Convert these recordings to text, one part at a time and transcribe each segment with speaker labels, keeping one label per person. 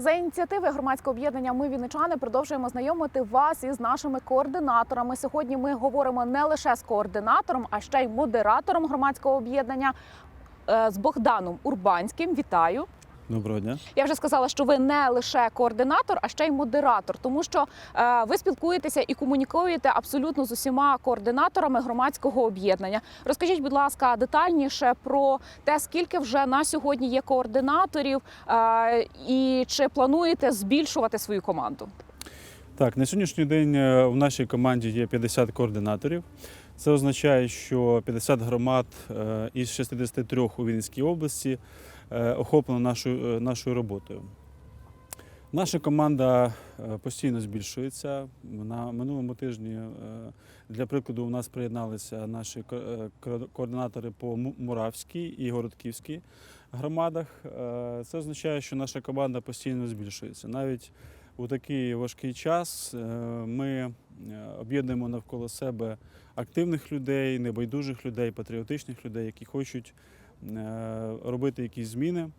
Speaker 1: За ініціативи громадського об'єднання Ми Вінничани продовжуємо знайомити вас із нашими координаторами. Сьогодні ми говоримо не лише з координатором, а ще й модератором громадського об'єднання е, з Богданом Урбанським. Вітаю!
Speaker 2: Доброго дня.
Speaker 1: Я вже сказала, що ви не лише координатор, а ще й модератор, тому що е, ви спілкуєтеся і комунікуєте абсолютно з усіма координаторами громадського об'єднання. Розкажіть, будь ласка, детальніше про те, скільки вже на сьогодні є координаторів, е, і чи плануєте збільшувати свою команду?
Speaker 2: Так, на сьогоднішній день е, в нашій команді є 50 координаторів. Це означає, що 50 громад е, із 63 у Вінницькій області охоплено нашою, е, нашою роботою. Наша команда е, постійно збільшується. На минулому тижні, е, для прикладу, у нас приєдналися наші ко- е, ко- координатори по Муравській і Городківській громадах. Е, Це означає, що наша команда постійно збільшується. Навіть у такий важкий час е, ми е, об'єднуємо навколо себе активних людей, небайдужих людей, патріотичних людей, які хочуть е, робити якісь зміни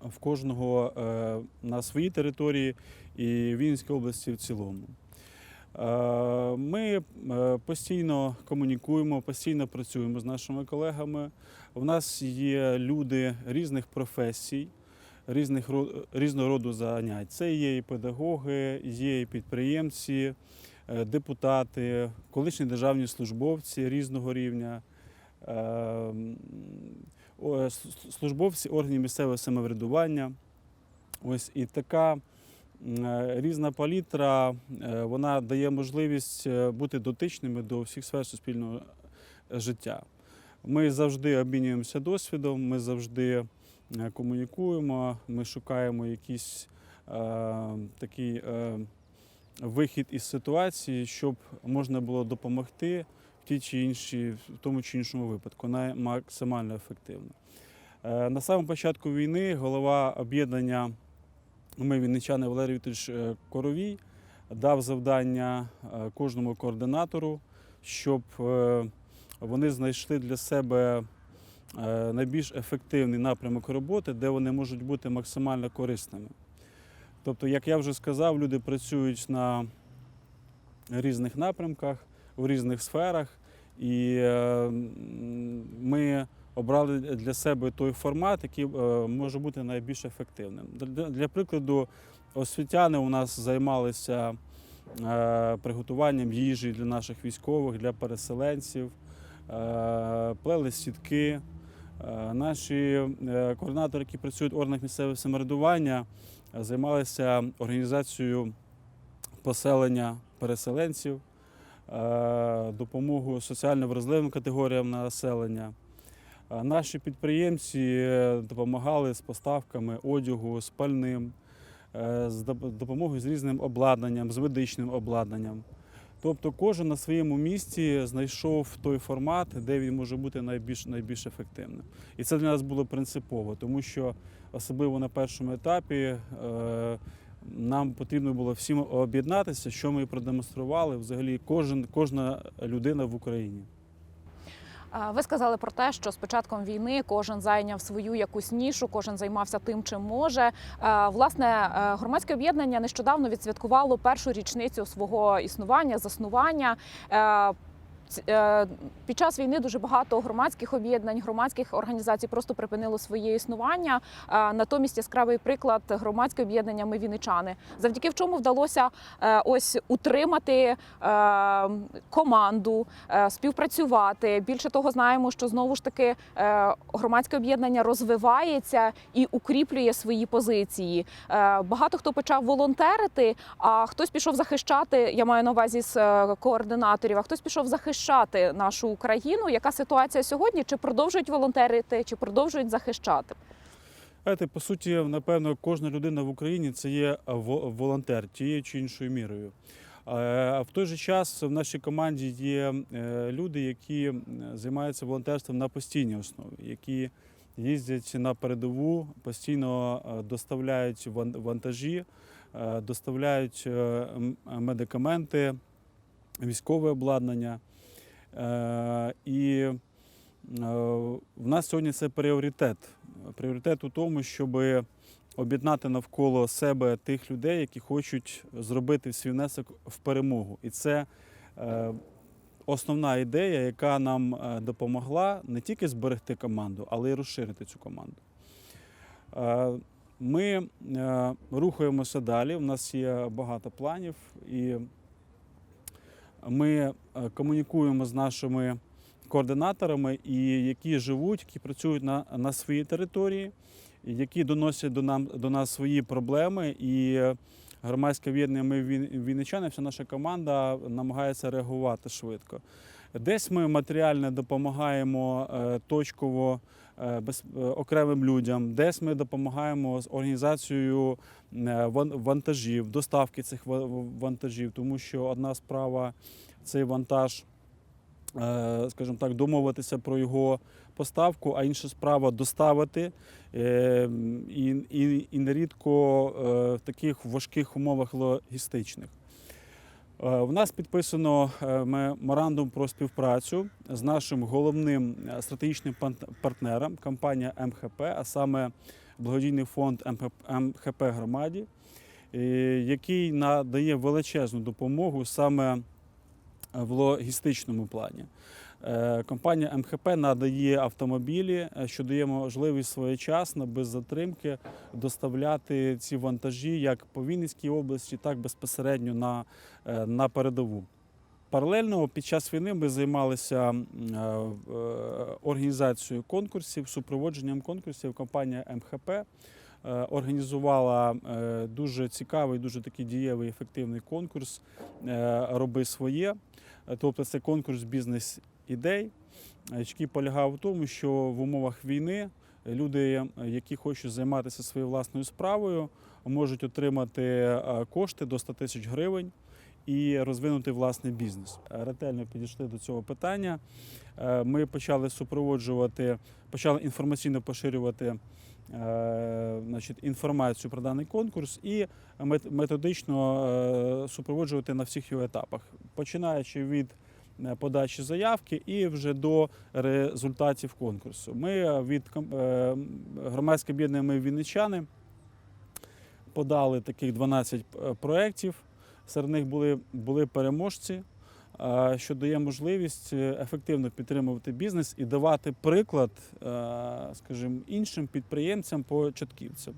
Speaker 2: в кожного е, на своїй території і в Вінницькій області в цілому. Е, Ми е, постійно комунікуємо, постійно працюємо з нашими колегами. У нас є люди різних професій, різних різного роду занять. Це є і педагоги, є і підприємці, е, депутати, колишні державні службовці різного рівня. Е, м, о, с- службовці органів місцевого самоврядування. Ось і така е, різна палітра, е, вона дає можливість е, бути дотичними до всіх сфер суспільного життя. Ми завжди обмінюємося досвідом, ми завжди комунікуємо, ми шукаємо якийсь е, такий е, вихід із ситуації, щоб можна було допомогти в тій чи іншій, в тому чи іншому випадку, максимально ефективно. Е, На самому початку війни голова об'єднання ми вінничани Валерій Вікторович е, Коровій дав завдання е, кожному координатору, щоб вони знайшли для себе найбільш ефективний напрямок роботи, де вони можуть бути максимально корисними. Тобто, як я вже сказав, люди працюють на різних напрямках, у різних сферах, і е, ми обрали для себе той формат, який е, може бути найбільш ефективним. Для, прикладу, освітяни у нас займалися е, приготуванням їжі для наших військових, для переселенців, плели сітки. Наші координатори, які працюють в органах місцевого самоврядування, займалися організацією поселення переселенців, допомогу соціально вразливим категоріям населення. Е, Наші підприємці е, допомагали з поставками одягу, з пальним, е, з допомогою з різним обладнанням, з медичним обладнанням. Тобто кожен на своєму місці знайшов той формат, де він може бути найбільш, найбільш ефективним. І це для нас було принципово, тому що особливо на першому етапі е, нам потрібно було всім об'єднатися, що ми продемонстрували взагалі кожен, кожна людина в Україні.
Speaker 1: Е, Ви сказали про те, що з початком війни кожен зайняв свою якусь нішу, кожен займався тим, чим може. Е, Власне, е, громадське об'єднання нещодавно відсвяткувало першу річницю свого існування, заснування. Е, Під час війни дуже багато громадських об'єднань, громадських організацій просто припинило своє існування. Е, Натомість яскравий приклад громадське об'єднання Ми Вінничани, завдяки в чому вдалося е, ось утримати команду, співпрацювати. Більше того, знаємо, що знову ж таки громадське об'єднання розвивається і укріплює свої позиції. Багато хто почав волонтерити, а хтось пішов захищати. Я маю на увазі з координаторів, а хтось пішов захищати нашу Україну. Яка ситуація сьогодні? Чи продовжують волонтерити, чи продовжують захищати?
Speaker 2: Знаєте, по суті, напевно, кожна людина в Україні це є во- волонтер тією чи іншою мірою. А в той же час в нашій команді є е, люди, які займаються волонтерством на постійній основі, які їздять на передову, постійно е, доставляють ван- вантажі, е, доставляють медикаменти, військове обладнання. Е, І е, в нас сьогодні це пріоритет. Пріоритет у тому, щоб об'єднати навколо себе тих людей, які хочуть зробити свій внесок в перемогу. І це е, основна ідея, яка нам допомогла не тільки зберегти команду, але й розширити цю команду. Ми рухаємося далі. У нас є багато планів, і ми е, комунікуємо з нашими координаторами, і які живуть, які працюють на, на своїй території, які доносять до, нам, до нас свої проблеми. І е, громадське об'єднання ми вінничани, вся наша команда намагається реагувати швидко. Десь ми матеріально допомагаємо е, точково окремим людям, десь ми допомагаємо з організацією е, вантажів, доставки цих ва- вантажів, тому що одна справа цей вантаж, е, скажімо так, домовитися про його поставку, а інша справа доставити е, і, і, і нерідко е, в таких важких умовах логістичних. Е, В нас підписано е, меморандум про співпрацю з нашим головним е, стратегічним партнером компанія МХП, а саме благодійний фонд МХП громаді, який надає величезну допомогу саме в логістичному плані. Е, Компанія МХП надає автомобілі, е, що дає можливість своєчасно, без затримки доставляти ці вантажі як по Вінницькій області, так безпосередньо на, е, на передову. Паралельно під час війни ми займалися організацією конкурсів, супроводженням конкурсів. Компанія МХП організувала дуже цікавий, дуже такий дієвий, ефективний конкурс Роби своє. Тобто це конкурс бізнес-ідей, е, який полягав в тому, що в умовах війни люди, які хочуть займатися своєю власною справою, можуть отримати е, кошти до 100 тисяч гривень і розвинути власний бізнес. Ретельно підійшли до цього питання. Е, Ми почали супроводжувати, почали інформаційно поширювати е, значить, інформацію про даний конкурс і методично супроводжувати на всіх його етапах, починаючи від подачі заявки і вже до результатів конкурсу. Ми е, від е, громадське об'єднання «Ми Вінничани подали таких 12 п- проєктів. Серед них були, були переможці, е, що дає можливість е, ефективно підтримувати бізнес і давати приклад, е, скажімо, іншим підприємцям початківцям,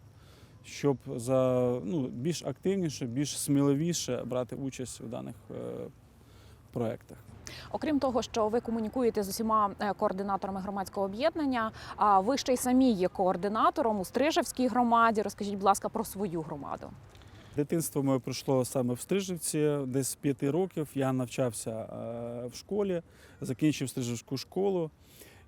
Speaker 2: щоб за ну, більш активніше, більш сміливіше брати участь у даних е, проєктах.
Speaker 1: Окрім того, що ви комунікуєте з усіма е, координаторами громадського об'єднання, а ви ще й самі є координатором у Стрижевській громаді. Розкажіть, будь ласка, про свою громаду.
Speaker 2: Дитинство моє пройшло саме в Стрижівці, десь п'яти років. Я навчався е, в школі, закінчив Стрижівську школу.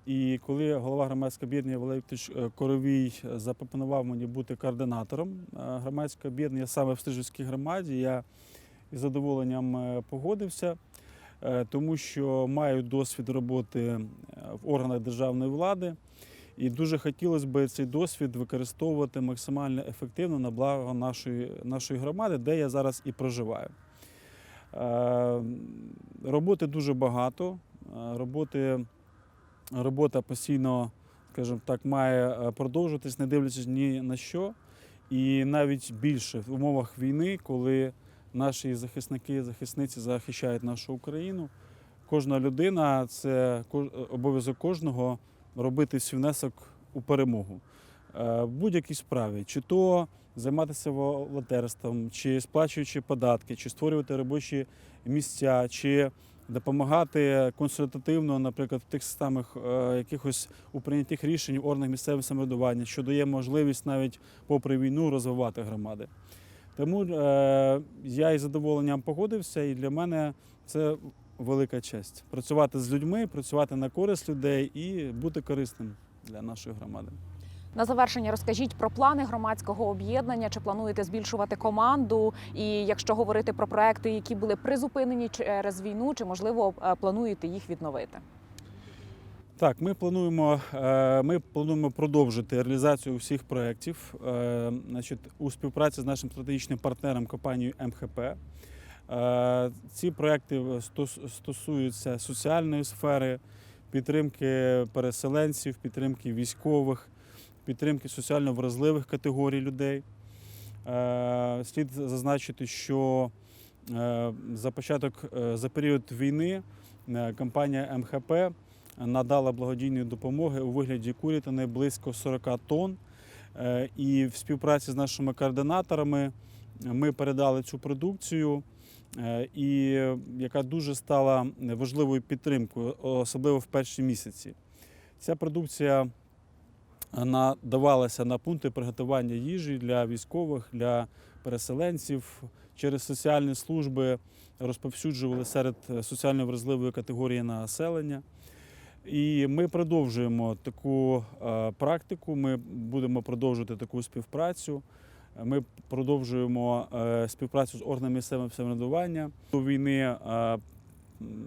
Speaker 2: І коли голова громадського об'єднання Валерій е, Коровій запропонував мені бути координатором громадського об'єднання саме в Стрижівській громаді, я із задоволенням погодився, тому що маю досвід роботи е, в органах державної влади. І дуже хотілося б цей досвід використовувати максимально ефективно на благо нашої, нашої громади, де я зараз і проживаю. Е, Роботи дуже багато. Е, Роботи, робота постійно, скажімо так, має е, продовжуватись, не дивлячись ні на що. І навіть більше в умовах війни, коли наші захисники і захисниці захищають нашу Україну, кожна людина це обов'язок кожного робити свій внесок у перемогу. Е, В будь-якій справі, чи то займатися волонтерством, чи сплачуючи податки, чи створювати робочі місця, чи допомагати консультативно, наприклад, в тих самих е, якихось у прийняттях рішень в органах місцевого самоврядування, що дає можливість навіть попри війну розвивати громади. Тому е, я із задоволенням погодився, і для мене це велика честь працювати з людьми, працювати на користь людей і бути корисним для нашої громади.
Speaker 1: На завершення розкажіть про плани громадського об'єднання. Чи плануєте збільшувати команду? І якщо говорити про проекти, які були призупинені через війну, чи можливо е, плануєте їх відновити?
Speaker 2: Так, ми плануємо, е, ми плануємо продовжити реалізацію всіх проєктів е, у співпраці з нашим стратегічним партнером компанією МХП. Е, Ці проєкти стос- стосуються соціальної сфери, підтримки переселенців, підтримки військових, підтримки соціально вразливих категорій людей. Слід зазначити, що за початок за період війни компанія МХП надала благодійної допомоги у вигляді курятини близько 40 тонн. Е, І в співпраці з нашими координаторами ми передали цю продукцію, е, і яка дуже стала важливою підтримкою, особливо в перші місяці. Ця продукція надавалася на пункти приготування їжі для військових, для переселенців через соціальні служби розповсюджували серед соціально вразливої категорії населення. І ми продовжуємо таку е, практику. Ми будемо продовжувати таку співпрацю. Ми продовжуємо е, співпрацю з органами місцевого самоврядування. До війни, е,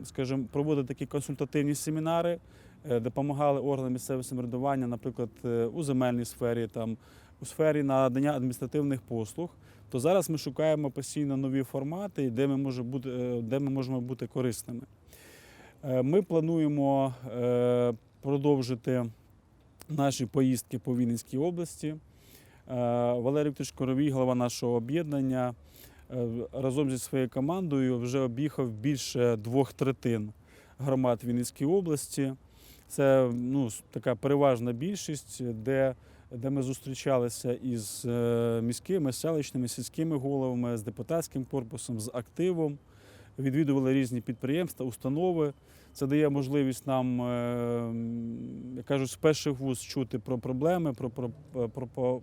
Speaker 2: скажімо, проводити такі консультативні семінари, допомагали органам місцевого самоврядування, наприклад, у земельній сфері, там, у сфері надання адміністративних послуг. То зараз ми шукаємо постійно нові формати, де ми, може бути, де ми можемо бути корисними. Е, Ми плануємо е, продовжити наші поїздки по Вінницькій області. Е, Валерій Вікторович Коровій, голова нашого об'єднання, разом зі своєю командою вже об'їхав більше двох третин громад Вінницької області. Це ну, така переважна більшість, де, де ми зустрічалися із міськими, селищними, сільськими головами, з депутатським корпусом, з активом, відвідували різні підприємства, установи. Це дає можливість нам, е, як кажуть, з перших вуз чути про проблеми, про, про, про, про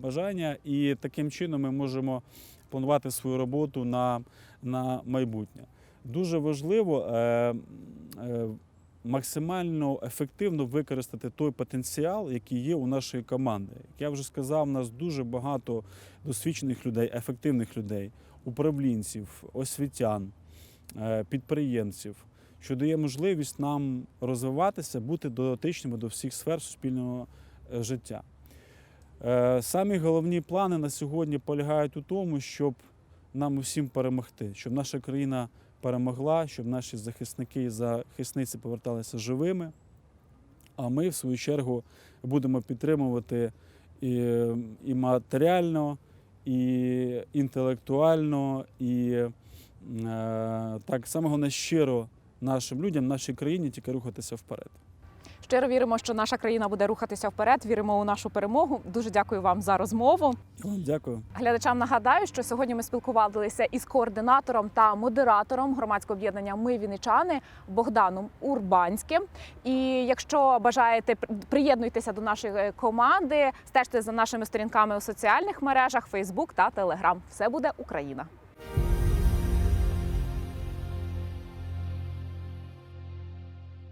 Speaker 2: бажання, і таким чином ми можемо планувати свою роботу на, на майбутнє. Дуже важливо е, е, максимально ефективно використати той потенціал, який є у нашої команди. Як я вже сказав, у нас дуже багато досвідчених людей, ефективних людей, управлінців, освітян, е, підприємців, що дає можливість нам розвиватися, бути дотичними до всіх сфер суспільного е, життя. Е, Самі головні плани на сьогодні полягають у тому, щоб нам усім перемогти, щоб наша країна перемогла, щоб наші захисники і захисниці поверталися живими. А ми, в свою чергу, будемо підтримувати і, і матеріально, і інтелектуально, і е, так само щиро нашим людям, нашій країні тільки рухатися вперед.
Speaker 1: Щиро віримо, що наша країна буде рухатися вперед. Віримо у нашу перемогу. Дуже дякую вам за розмову.
Speaker 2: Дякую.
Speaker 1: Глядачам нагадаю, що сьогодні ми спілкувалися із координатором та модератором громадського об'єднання Ми Вінничани Богданом Урбанським. І якщо бажаєте, приєднуйтеся до нашої е, команди, стежте за нашими сторінками у соціальних мережах Facebook та Telegram. Все буде Україна.